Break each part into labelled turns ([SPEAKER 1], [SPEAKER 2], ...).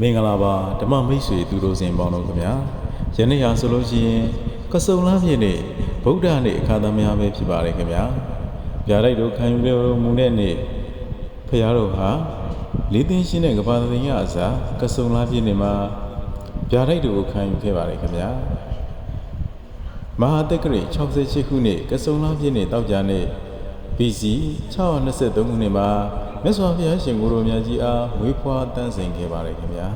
[SPEAKER 1] မင်္ဂလာပါဓမ္မမိတ်ဆွေသူတို့စင်ပေါင်းတို့ခင်ဗျာယနေ့ဟာဆိုလို့ရှိရင်ကစုံလမ်းပြည့်နေ့ဗုဒ္ဓနေ့အခါသမယပဲဖြစ်ပါတယ်ခင်ဗျာဗျာဒိုက်တို့ခံယူလို့မူတဲ့နေ့ဖရာတို့ဟာလေးသိန်းရှင်းတဲ့ကဘာသိန်းရအစားကစုံလမ်းပြည့်နေ့မှာဗျာဒိုက်တို့ကိုခံယူခဲ့ပါတယ်ခင်ဗျာမဟာတက္ကရီ68ခုနှစ်ကစုံလမ်းပြည့်နေ့တောက်ကြနေ့ BC 623ခုနှစ်မှာ မြတ်စွာဘုရားရှင်ကိုရောမြတ်ကြီးအားဝေဖွာတန်းစင်ခဲ့ပါတယ်ခင်ဗျာ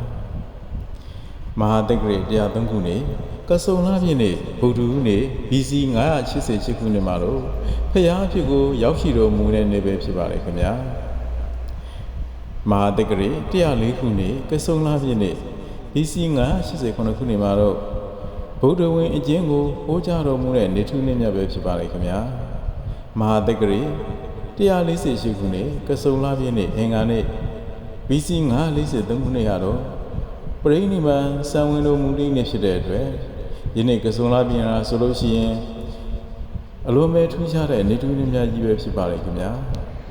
[SPEAKER 1] မဟာတက္ကရီ103ခုနှစ်ကစုံလာပြည့်နေ့ဗုဒ္ဓဟူးနေ့ BC 988ခုနှစ်မှာတော့ဖရာအဖြစ်ကိုရောက်ရှိတော်မူတဲ့နေ့ပဲဖြစ်ပါတယ်ခင်ဗျာမဟာတက္ကရီ104ခုနှစ်ကစုံလာပြည့်နေ့ BC 988ခုနှစ်မှာတော့ဗုဒ္ဓဝင်အကျဉ်းကိုဟောကြားတော်မူတဲ့နေထုနေ့မြတ်ပဲဖြစ်ပါတယ်ခင်ဗျာမဟာတက္ကရီ 148ခုနှစ်ကစုံလာပြည့်နေ့အင်္ဂါနေ့ BC 943ခုနှစ်ကတော့ပရိနိဗ္ဗာန်စံဝင်တော်မူသည့်နေ့ဖြစ်တဲ့အတွက်ယနေ့ကစုံလာပြည့်ရာဆိုလို့ရှိရင်အလိုမဲ့ထူးခြားတဲ့နေတူးနေများကြီးပဲဖြစ်ပါလေခင်ဗျာ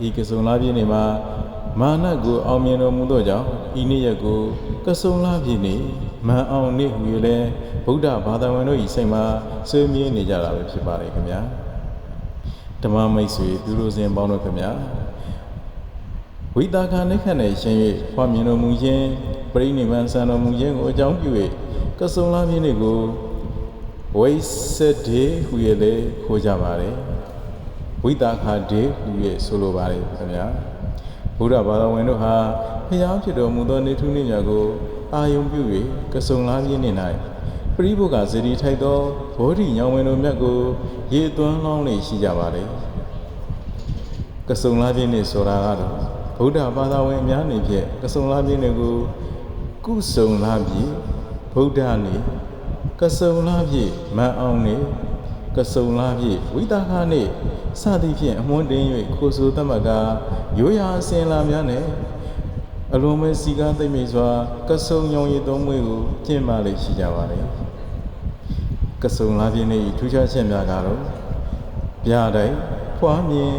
[SPEAKER 1] ဤကစုံလာပြည့်နေ့မှာမာနကိုအောင်မြင်တော်မူသောကြောင့်ဤနေ့ရက်ကိုကစုံလာပြည့်နေ့မန်အောင်နေ့ဟူ၍လဲဗုဒ္ဓဘာသာဝင်တို့ဤစိတ်မှာဆွေးမြေးနေကြတာပဲဖြစ်ပါလေခင်ဗျာ ဓမ္မမိတ်ဆွေသူတို့စဉ်ပေါင်းတို့ခင်ဗျာဝိတာခာနိခတ်နဲ့ရှင်၍ဖွာမြင်တော်မူခြင်းပရိနိဗ္ဗာန်ဆံတော်မူခြင်းကိုအကြောင်းပြု၍ကစုံလာပြည့်နေ့ကိုဝိစဒေဟူ၍လည်းခေါ်ကြပါတယ်ဝိတာခာဒေဟူ၍ဆိုလိုပါတယ်ခင်ဗျာဘုရားဘာသာဝင်တို့ဟာဖျားဖြစ်တော်မူသောနေထုနေ့များကိုအာယုံပြု၍ကစုံလာပြည့်နေ့၌ ပရိဘုကဇေဒီထိုက်သောဘောဓိညောင်ဝင်တို့မြတ်ကိုရေသွန်းလောင်းနေရှိကြပါတယ်ကစုံလာပြည့်နေ့ဆိုတာကတော့ဗုဒ္ဓဘာသာဝင်အများအနေဖြင့်ကစုံလာပြည့်နေ့ကိုကုစုံလာပြည့်ဗုဒ္ဓနေ့ကစုံလာပြည့်မန်အောင်နေ့ကစုံလာပြည့်ဝိတာခနေ့စသည်ဖြင့်အမွှန်းတင်၍ခိုးဆိုတတ်မှတ်ကရိုးရာအစဉ်လာများနဲ့အလုံးမဲ့စီကားသိမ့်မိစွာကစုံညောင်ရည်သုံးမွေးကိုကျင့်ပါလေရှိကြပါတယ် ကစုံလာပြည့်နေ့ထူးခြားချက်များကတော့ဗျာတိုင်ဖွားမြင်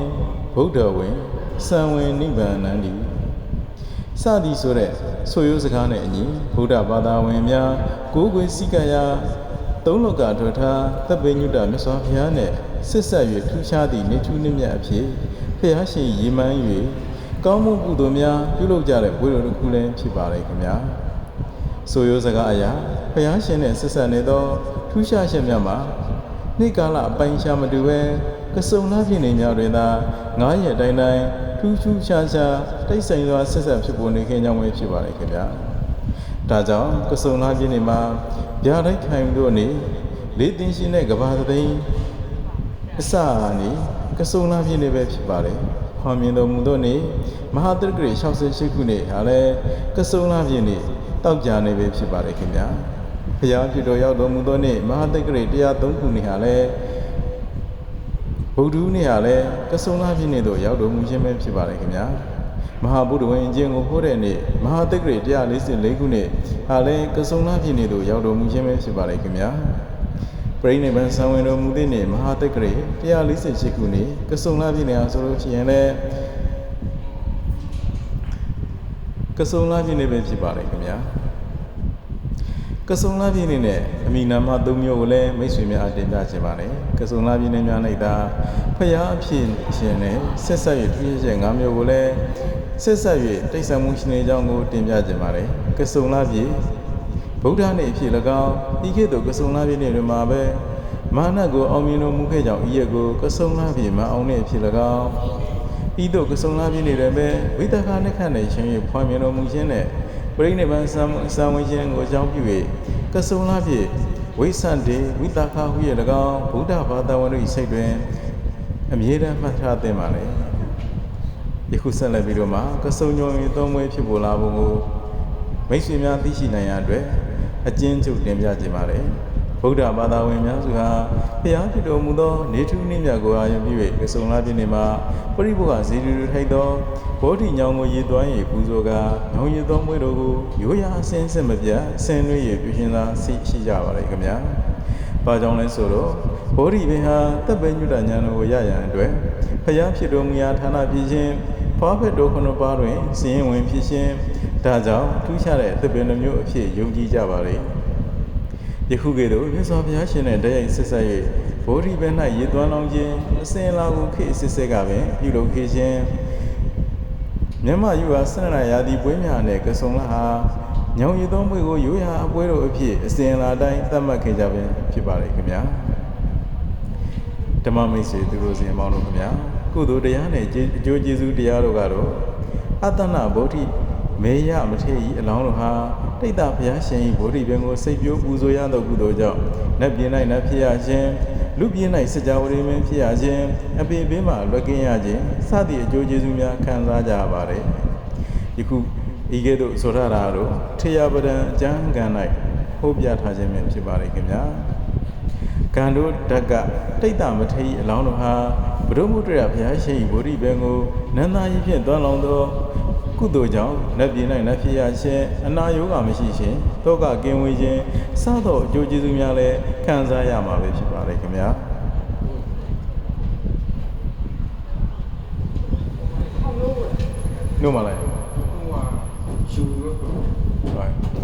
[SPEAKER 1] ဗုဒ္ဓဝင်စံဝင်နိဗ္ဗာန်ဒီစသည်ဆိုတဲ့ဆိုရိုးစကားနဲ့အညီဗုဒ္ဓဘာသာဝင်များကိုးကွယ်စည်းကပ်ရာသုံးလောကထွထားတပ်ပိညုတမြတ်စွာဘုရားနဲ့ဆက်ဆက်၍ထူးခြားသည့်နေထူးနှမြတ်အဖြစ်ဖျားရှင်ရည်မှန်း၍ကောင်းမှုကုသိုလ်များပြုလုပ်ကြတဲ့ဘုရားတော်တစ်ခုလည်းဖြစ်ပါလေခင်ဗျာ ဆိုရိုးစကားအရာဘုရားရှင်နဲ့ဆက်ဆက်နေသောထူးခြားချက်များမှာနေ့ကာလအပိုင်းခြားမတူဘဲကစုံလာဖြစ်နေများတွင်သာငားရက်တိုင်းတိုင်းထူးထူးခြားခြားတိတ်ဆိမ်စွာဆက်ဆက်ဖြစ်ပေါ်နေခြင်းကြောင့်ပဲဖြစ်ပါလေခင်ဗျာဒါကြောင့်ကစုံလာဖြစ်နေမှာဗျာဒိုက်ခိုင်တို့အနေလေးသိင်းရှင်တဲ့ကဘာသိန်းအစအနေကစုံလာဖြစ်နေပဲဖြစ်ပါလေဟောမြင်တော်မူသောနေ့မဟာတက္ကရီ68ခုနှစ်ဟာလည်းကစုံလာဖြစ်နေ တောက်ကြနေပဲဖြစ်ပါတယ်ခင်ဗျာဘုရားဖြစ်တော်ရောက်တော်မူသောနေ့မဟာတက္ကရာ103ခုနှစ်ဟာလည်းဗုဒ္ဓဦးနေ့ဟာလည်းကဆုံလာပြည့်နေ့တို့ရောက်တော်မူခြင်းပဲဖြစ်ပါတယ်ခင်ဗျာမဟာဗုဒ္ဓဝင်အကျင့်ကိုဟောတဲ့နေ့မဟာတက္ကရာ144ခုနှစ်ဟာလည်းကဆုံလာပြည့်နေ့တို့ရောက်တော်မူခြင်းပဲဖြစ်ပါတယ်ခင်ဗျာပရိနိဗ္ဗာန်ဆံဝင်တော်မူတဲ့နေ့မဟာတက္ကရာ148ခုနှစ်ကဆုံလာပြည့်နေ့ဟာဆိုလို့ရှိရင်လည်း ကစုံလာပြည့်နေပဲဖြစ်ပါတယ်ခင်ဗျာကစုံလာပြည့်နေနဲ့အမိနာမသုံးမျိုးကိုလည်းမိတ်ဆွေများအတင်ပြခြင်းပါတယ်ကစုံလာပြည့်နေများလိုက်တာဖျားအဖြစ်ရှင်နဲ့ဆက်ဆက်၍တွေ့ရချက်၅မျိုးကိုလည်းဆက်ဆက်၍တိတ်ဆံမှုရှင်နေကြောင်းကိုတင်ပြခြင်းပါတယ်ကစုံလာပြည့်ဗုဒ္ဓနေ့အဖြစ်၎င်းဤကဲ့သို့ကစုံလာပြည့်နေတွင်မှာပဲမာနကိုအောင်မြင်တော်မူခဲ့ကြောင်းဤရက်ကိုကစုံလာပြည့်မအောင်တဲ့အဖြစ်၎င်း ဤသို့ကစုံလာပြည့်နေတယ်ပဲဝိတခာနှခတ်နေခြင်း၍ဖွာမြင်တော်မူခြင်းနဲ့ပရိနိဗ္ဗာန်ဆံဆံဝင်ခြင်းကိုအကြောင်းပြု၍ကစုံလာပြည့်ဝိသန္တေဝိတခာဟု၍၎င်းဗုဒ္ဓဘာသာဝင်တို့၏စိတ်တွင်အမြဲတမ်းမှတ်ထားသင့်ပါလေယခုဆက်လက်ပြီးတော့မှကစုံညုံရင်သုံးမွေးဖြစ်ပေါ်လာဖို့ကိုမိတ်ဆွေများသိရှိနိုင်ရန်အတွက်အကျဉ်းချုပ်တင်ပြခြင်းပါလေ ဗုဒ္ဓဘာသာဝင်များစုဟာဘုရားဖြစ်တော်မူသောနေထုနိမြတ်ကိုအာရုံပြု၍ကစုံလာပြည့်နေမှာပရိဘောဂဇေဒီရထိုက်သောဘောဓိညောင်ကိုရေသွမ်း၍ပူဇော်ကာညောင်ရည်သောမွေးတို့ကိုရိုးရာအစင်းစစ်မပြတ်ဆင်နွေး၍ပြုရှင်သာသိရှိကြပါလေခင်ဗျာ။ဘာကြောင့်လဲဆိုတော့ဘောဓိပင်ဟာတပ်ပိညုတဉာဏ်ကိုရရန်အတွက်ဘုရားဖြစ်တော်မူရာဌာနဖြစ်ခြင်းဖွားဖက်တော်ခုနှစ်ပါးတွင်စည်ရင်ဝင်ဖြစ်ခြင်းဒါကြောင့်ထူးခြားတဲ့သစ်ပင်တစ်မျိုးအဖြစ်ယုံကြည်ကြပါလေ ယခုကဲ့သို့မြတ်စွာဘုရားရှင်နဲ့တရိုက်ဆက်ဆက်၍ဗောဓိဘဲ၌ရည်သွမ်းလောင်းခြင်းအစဉ်လာကိုခေတ်အစစ်စစ်ကပင်ပြုလုပ်ခဲ့ခြင်းမြတ်မယူဟာဆန္ဒရာသီပွဲများနဲ့ကဆုံလာဟာညောင်ရည်သောမွေကိုရိုးရာအပွဲတော်အဖြစ်အစဉ်လာတိုင်းသတ်မှတ်ခဲ့ကြပင်ဖြစ်ပါလေခင်ဗျာဓမ္မမိတ်ဆွေသူတို့စီအမောင်းတို့ခင်ဗျာကုသိုလ်တရားနဲ့ကျေအကျိုးကျေးဇူးတရားတို့ကတော့အတ္တနာဗောဓိ မေယမထေရကြီးအလောင်းတို့ဟာတိတ်တဘုရားရှင်ကြီးဗောဓိပင်ကိုစိတ်ပြိုးပူဇော်ရသောကုသိုလ်ကြောင့်နတ်ပြည်၌နတ်ဖြစ်ရခြင်းလူပြည်၌စကြဝဠာမင်းဖြစ်ရခြင်းအပေပင်မှလွတ်ကင်းရခြင်းစသည့်အကျိုးကျေးဇူးများခံစားကြရပါတယ်ယခုဤကဲ့သို့ဆိုရတာတို့ထေယပဒံအကျမ်းဂန်၌ဟောပြထားခြင်းပဲဖြစ်ပါလေခင်ဗျာကံတို့ဓာတ်ကတိတ်တမထေရအလောင်းတော်ဟာဘုဒ္ဓမုတ္တရဘုရားရှိခိုးဗောဓိဘံကိုနန္ဒာကြီးဖြင့်သွမ်းလောင်းသော ကုသိုလ်ကြောင့်နတ်ပြည်၌နတ်ဖြစ်ရခြင်းအနာယောဂမရှိခြင်းတောကကင်းဝေးခြင်းစသောအကျိုးကျေးဇူးများလည်းခံစားရမှာပဲဖြစ်ပါလေခင်ဗျာနှုတ်မလိုက်
[SPEAKER 2] ဟိုဟာယူလို့
[SPEAKER 1] ဟုတ်